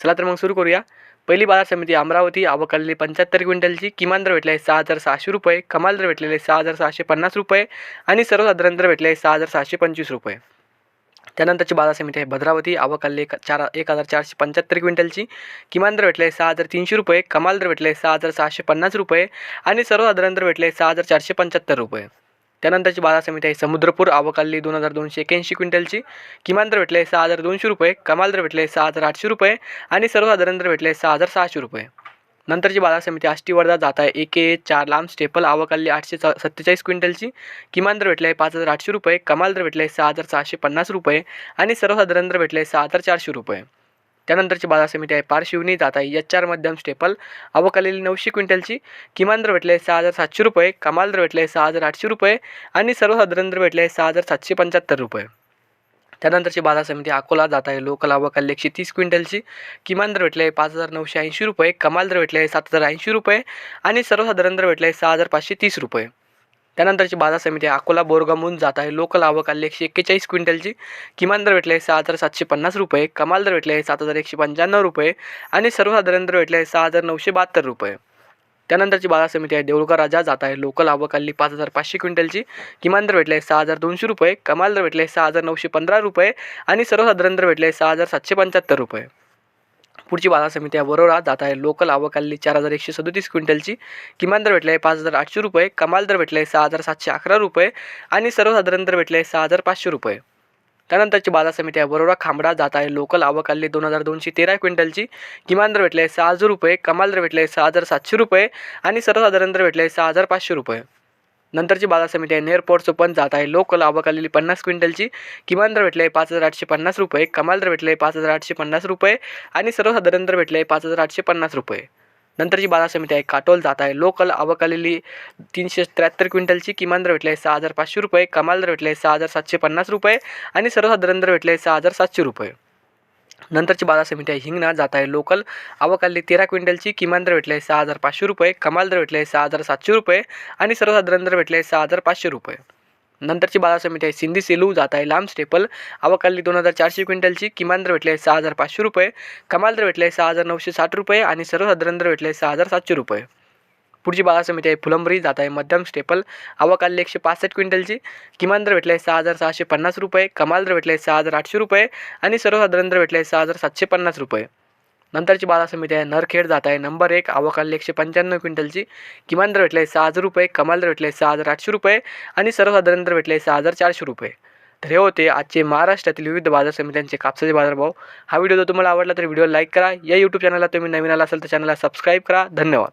चला तर मग सुरू करूया. पहिली बाजार समिती अमरावती आवक पंच्याहत्तर क्विंटलची किमान दर भेटले आहे सहा हजार सहाशे रुपये कमाल दर भेटलेले आहे सहा हजार सहाशे पन्नास रुपये आणि सर्वसाधारण दर भेटले आहे सहा हजार सहाशे पंचवीस रुपये. त्यानंतरची बाजार समिती आहे भद्रावती आवक एक चार एक हजार चारशे पंच्याहत्तर क्विंटलची किमान दर भेटले आहे सहा हजार तीनशे रुपये कमाल दर भेटले आहे सहा हजार सहाशे पन्नास रुपये आणि सर्वसाधारण दर भेटले आहे सहा हजार चारशे पंच्याहत्तर रुपये. त्यानंतरची बाजार समिती आहे समुद्रपूर आवकाली दोन हजार दोनशे एक्याऐंशी क्विंटलची. किमान दर भेटले सहा हजार दोनशे रुपये कमाल दर भेटले सहा हजार आठशे रुपये आणि सर्वसाधारण दर भेटले सहा हजार सहाशे रुपये. नंतरची बाजार समिती आष्टी वर्धा जात आहे. एक ए चार लांब स्टेपल आवकाली आठशे च सत्तेचाळीस क्विंटलची. किमान दर भेटले आहे पाच हजार आठशे रुपये कमाल दर भेटले सहा हजार सहाशे पन्नास रुपये आणि सर्वसाधारण दर भेटले सहा हजार चारशे रुपये. त्यानंतरची बाजार समिती आहे. पारशिवनी जात आहे. एच चार मध्यम स्टेपल अवकालेली नऊशे क्विंटलची किमान दर भेटले सहा हजार सातशे रुपये कमाल दर भेटले सहा हजार आठशे रुपये आणि सर्वसाधारण दर भेटले सहा हजार सातशे पंच्याहत्तर रुपये. त्यानंतरची बाजार समिती अकोला जात आहे. लोकल आवक एकशे तीस क्विंटलची किमान दर भेटले पाच हजार नऊशे ऐंशी रुपये कमाल दर भेटले सात हजार ऐंशी रुपये आणि सर्वसाधारण दर भेटले सहा हजार पाचशे तीस रुपये. त्यानंतरची बाजार समिती आहे. अकोला बोरगामहून जात आहे. लोकल आवक आली एकशे एक्केचाळीस क्विंटलची. किमान दर भेटले आहे सहा हजार सातशे पन्नास रुपये. कमाल दर भेटले आहे सात हजार एकशे पंच्याण्णव रुपये. आणि सर्वसाधारण दर भेटले आहे सहा हजार नऊशे बहात्तर रुपये. त्यानंतरची बाजार समिती आहे. देऊळकर राजा जात आहे. लोकल आवक आली पाच हजार पाचशे क्विंटलची. किमान दर भेटले आहे सहा हजार दोनशे रुपये. कमाल दर भेटले आहे सहा हजार नऊशे पंधरा रुपये. आणि सर्वसाधारण दर भेटले आहे सहा हजार सातशे पंच्याहत्तर रुपये. पुढची बाजार समिती आहे वरोरा जात आहे. लोकल आवक आलेली चार हजार एकशे सदोतीस क्विंटलची. किमान दर भेटले आहे पाच हजार आठशे रुपये. कमाल दर भेटले आहे सहा हजार सातशे अकरा रुपये. आणि सर्वसाधारण दर भेटले आहे सहा हजार पाचशे रुपये. त्यानंतरची बाजार समिती आहे बरोडा खांबडा जात आहे. लोकल आवक आलेली दोन हजार दोनशे तेरा क्विंटलची. किमान दर भेटले आहे सहा हजार रुपये. कमाल दर भेटले आहे सहा हजार सातशे रुपये. आणि सर्वसाधारण दर भेटले आहे सहा हजार पाचशे रुपये. नंतरची बाजार समिती आहे नेअरपोर्ट पण जात आहे. लोकल आवक आलेली पन्नास क्विंटलची. किमान दर भेटले पाच हजार आठशे पन्नास रुपये. कमाल दर भेटले पाच हजार आठशे पन्नास रुपये. आणि सर्वसाधारण दर भेटले पाच हजार आठशे पन्नास रुपये. नंतरची बाजार समिती आहे काटोल जात आहे. लोकल आवक आलेली तीनशे त्र्याहत्तर क्विंटलची किमान दर भेटले आहे सहा हजार पाचशे रुपये. कमाल दर भेटले आहे सहा हजार सातशे पन्नास रुपये. आणि सर्वसाधारण दर भेटले आहे सहा हजार सातशे रुपये. नंतरची बाजार समिती आहे. हिंगणा जात आहे लोकल. आवक तेरा क्विंटलची. किमान दर भेटले सहा हजार पाचशे रुपये. कमाल दर भेटले सहा हजार सातशे रुपये. आणि सर्वसाधारण दर भेटले सहा हजार पाचशे रुपये. नंतरची बाजार समिती आहे. सिंधी सेलू जात आहे. लांब स्टेपल. आवक दोन हजार चारशे क्विंटलची. किमान दर भेटले सहा हजार पाचशे रुपये. कमाल दर भेटले सहा हजार नऊशे साठ रुपये. आणि सर्वसाधारण दर भेटले सहा हजार सातशे रुपये. पुढची बाजार समिती आहे फुलंबरी जात आहे मध्यम स्टेपल आवक आलेली एकशे पासष्ट क्विंटलची किमान दर भेटले आहे सहा हजार सहाशे पन्नास रुपये कमाल दर भेटले आहे सहा हजार आठशे रुपये आणि सर्वसाधारण दर भेटले आहे सहा हजार सातशे पन्नास रुपये. नंतरची बाजार समिती आहे नरखेड जात आहे नंबर एक आवक आलेली एकशे पंच्याण्णव क्विंटलची किमान दर भेटले आहे सहा हजार रुपये कमाल दर भेटले आहे सहा हजार आठशे रुपये आणि सर्वसाधारण दर भेटले आहे सहा हजार चारशे रुपये. तर हे होते आजचे महाराष्ट्रातील विविध बाजार समित्यांचे कापसाचे बाजारभाव हा व्हिडिओ जर तुम्हाला आवडला तर व्हिडिओ लाईक करा. या यूट्यूब चॅनलला तुम्ही नवीन आला असेल तर चॅनलला सबस्क्राईब करा. धन्यवाद.